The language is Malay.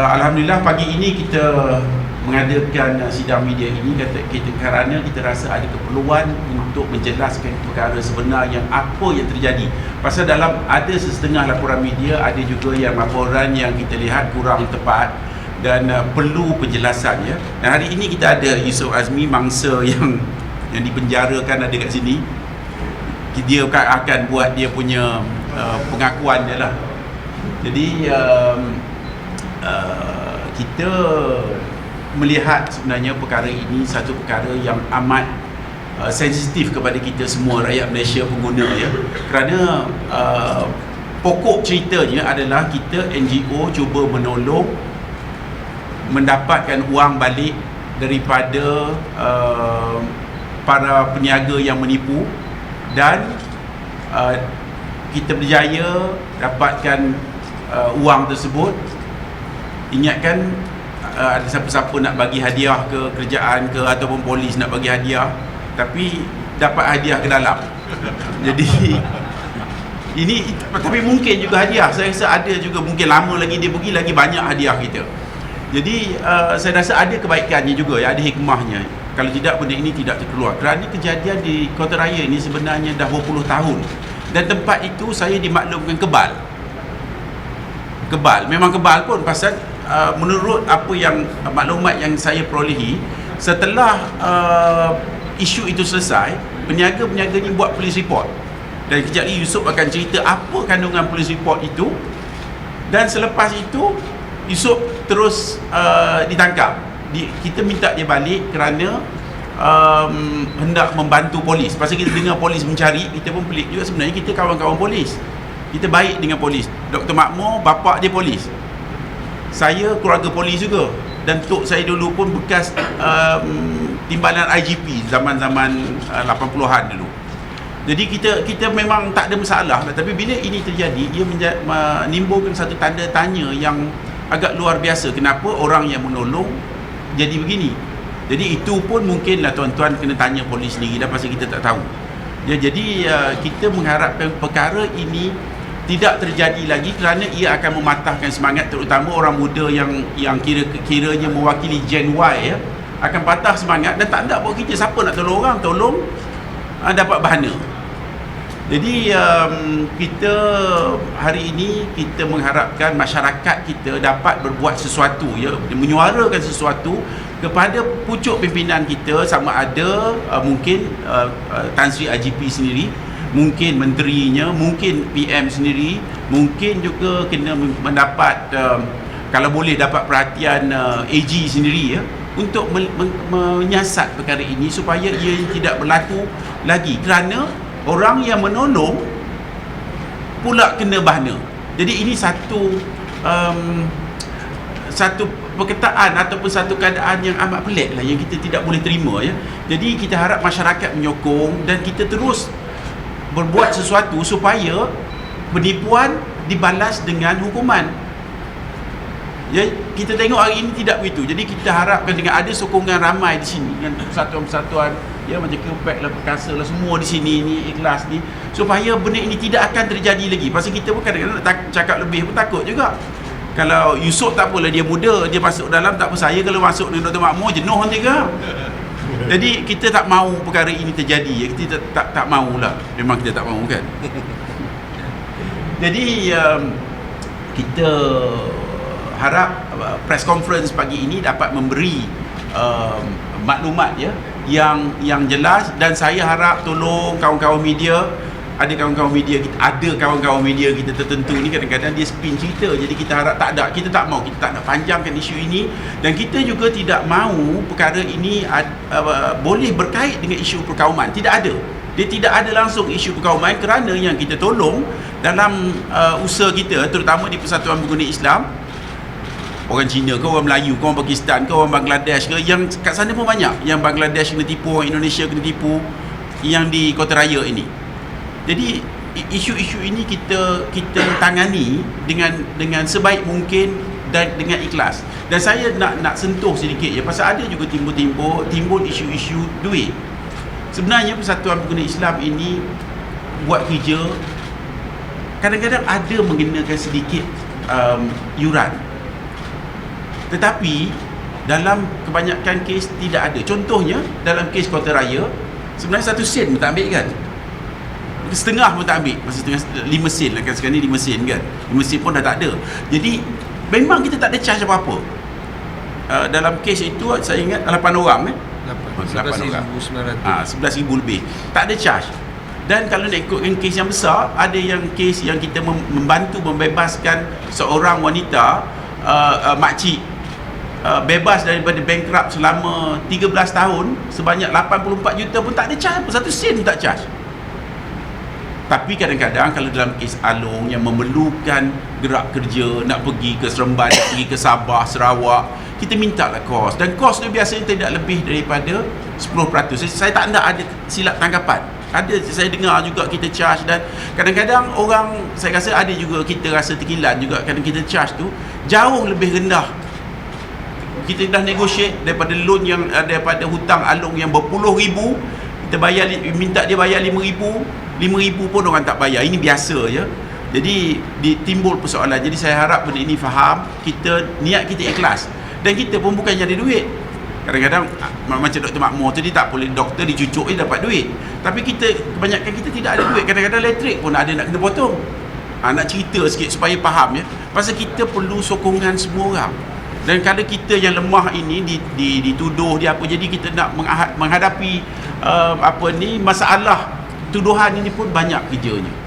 uh, Alhamdulillah pagi ini kita mengadakan uh, sidang media ini kata kita kerana kita rasa ada keperluan untuk menjelaskan perkara sebenar yang apa yang terjadi. Pasal dalam ada setengah laporan media ada juga yang laporan yang kita lihat kurang tepat dan uh, perlu penjelasan ya. Dan hari ini kita ada Yusof Azmi mangsa yang yang dipenjarakan ada kat sini. Dia akan buat dia punya uh, pengakuan dia lah. Jadi um, uh, kita melihat sebenarnya perkara ini satu perkara yang amat uh, sensitif kepada kita semua rakyat Malaysia pengguna ya. Kerana uh, pokok ceritanya adalah kita NGO cuba menolong mendapatkan wang balik daripada uh, para peniaga yang menipu dan uh, kita berjaya dapatkan uh, wang tersebut ingatkan uh, ada siapa-siapa nak bagi hadiah ke kerjaan ke ataupun polis nak bagi hadiah tapi dapat hadiah ke dalam. Jadi ini tapi mungkin juga hadiah. Saya rasa ada juga mungkin lama lagi dia pergi lagi banyak hadiah kita. Jadi uh, saya rasa ada kebaikannya juga ya ada hikmahnya. Kalau tidak benda ini tidak terkeluar. Kerana kejadian di Kota Raya ini sebenarnya dah 20 tahun. Dan tempat itu saya dimaklumkan kebal. Kebal. Memang kebal pun pasal uh, menurut apa yang uh, maklumat yang saya perolehi setelah uh, isu itu selesai peniaga-peniaga ni buat police report. Dan kejap lagi Yusof akan cerita apa kandungan police report itu. Dan selepas itu Yusof terus uh, ditangkap. Di, kita minta dia balik kerana um, hendak membantu polis. Pasal kita dengar polis mencari kita pun pelik juga sebenarnya. Kita kawan-kawan polis. Kita baik dengan polis. Dr. Makmur bapak dia polis saya keluarga polis juga. Dan tok saya dulu pun bekas um, timbalan IGP zaman-zaman uh, 80-an dulu. Jadi kita kita memang tak ada masalah. Tapi bila ini terjadi ia menimbulkan satu tanda tanya yang agak luar biasa. Kenapa orang yang menolong jadi begini? Jadi itu pun mungkinlah tuan-tuan kena tanya polis sendiri. Dah pasal kita tak tahu. Ya, jadi uh, kita mengharapkan perkara ini tidak terjadi lagi kerana ia akan mematahkan semangat terutama orang muda yang yang kira kiranya mewakili Gen Y ya akan patah semangat dan tak nak buat kerja. Siapa nak tolong orang? Tolong uh, dapat bahana. Jadi um, kita hari ini kita mengharapkan masyarakat kita dapat berbuat sesuatu ya menyuarakan sesuatu kepada pucuk pimpinan kita sama ada uh, mungkin uh, uh, Tan Sri IGP sendiri mungkin menterinya mungkin PM sendiri mungkin juga kena mendapat uh, kalau boleh dapat perhatian uh, AG sendiri ya untuk men- men- menyiasat perkara ini supaya ia tidak berlaku lagi. Kerana orang yang menolong pula kena bahana. Jadi ini satu um, satu perkataan ataupun satu keadaan yang amat pelik lah yang kita tidak boleh terima ya. Jadi kita harap masyarakat menyokong dan kita terus berbuat sesuatu supaya penipuan dibalas dengan hukuman. Ya kita tengok hari ini tidak begitu. Jadi kita harapkan dengan ada sokongan ramai di sini dengan persatuan-persatuan ya macam Kepek lah Perkasa lah semua di sini ni ikhlas ni supaya benda ini tidak akan terjadi lagi. Pasal kita pun kadang-kadang nak cakap lebih pun takut juga. Kalau Yusof tak apalah dia muda dia masuk dalam tak apa saya kalau masuk dengan Dr. Makmur jenuh nanti ke jadi kita tak mahu perkara ini terjadi. Kita tak tak, tak mahulah memang kita tak mahu kan? Jadi um, kita harap uh, press conference pagi ini dapat memberi uh, maklumat ya yang yang jelas. Dan saya harap tolong kawan-kawan media ada kawan-kawan media kita ada kawan-kawan media kita tertentu ni kadang-kadang dia spin cerita. Jadi kita harap tak ada kita tak mau kita tak nak panjangkan isu ini. Dan kita juga tidak mahu perkara ini uh, boleh berkait dengan isu perkauman. Tidak ada. Dia tidak ada langsung isu perkauman kerana yang kita tolong dalam uh, usaha kita terutama di Persatuan Pengguna Islam orang Cina ke orang Melayu ke orang Pakistan ke orang Bangladesh ke yang kat sana pun banyak. Yang Bangladesh kena tipu orang Indonesia kena tipu yang di Kota Raya ini jadi isu-isu ini kita kita tangani dengan dengan sebaik mungkin dan dengan ikhlas. Dan saya nak nak sentuh sedikit ya pasal ada juga timbul-timbul timbul isu-isu duit. Sebenarnya Persatuan Pengguna Islam ini buat kerja kadang-kadang ada mengenakan sedikit um, yuran. Tetapi dalam kebanyakan kes tidak ada. Contohnya dalam kes kota raya sebenarnya satu sen tak ambil kan setengah pun tak ambil. Masa setengah lima sen lah kan sekarang ni lima sen kan. Lima sen pun dah tak ada. Jadi memang kita tak ada charge apa-apa. Uh, dalam kes itu saya ingat 8 orang eh. Lapan. Orang. 11,900 Ah, 11,000 lebih. Tak ada charge. Dan kalau nak ikutkan kes yang besar, ada yang kes yang kita mem- membantu membebaskan seorang wanita uh, uh, makcik. Uh, bebas daripada bankrupt selama 13 tahun sebanyak 84 juta pun tak ada charge. Satu sen pun tak charge tapi kadang-kadang kalau dalam kes Along yang memerlukan gerak kerja nak pergi ke Seremban, nak pergi ke Sabah, Sarawak, kita minta lah kos dan kos tu biasanya tidak lebih daripada 10%. Saya, saya tak nak ada silap tanggapan. Ada saya dengar juga kita charge dan kadang-kadang orang saya rasa ada juga kita rasa terkilan juga kadang kita charge tu jauh lebih rendah kita dah negotiate daripada loan yang uh, daripada hutang alung yang berpuluh ribu kita bayar minta dia bayar lima ribu lima ribu pun orang tak bayar. Ini biasa ya. Jadi ditimbul persoalan. Jadi saya harap benda ini faham. Kita niat kita ikhlas. Dan kita pun bukan nyari duit. Kadang-kadang ah, macam Dr. Makmur tu dia tak boleh doktor dicucuk dia dapat duit. Tapi kita kebanyakan kita tidak ada duit. Kadang-kadang elektrik pun ada nak kena potong. Ha, nak cerita sikit supaya faham ya. Pasal kita perlu sokongan semua orang. Dan kalau kita yang lemah ini di, di, dituduh dia apa jadi kita nak menghadapi uh, apa ni masalah tuduhan ini pun banyak kerjanya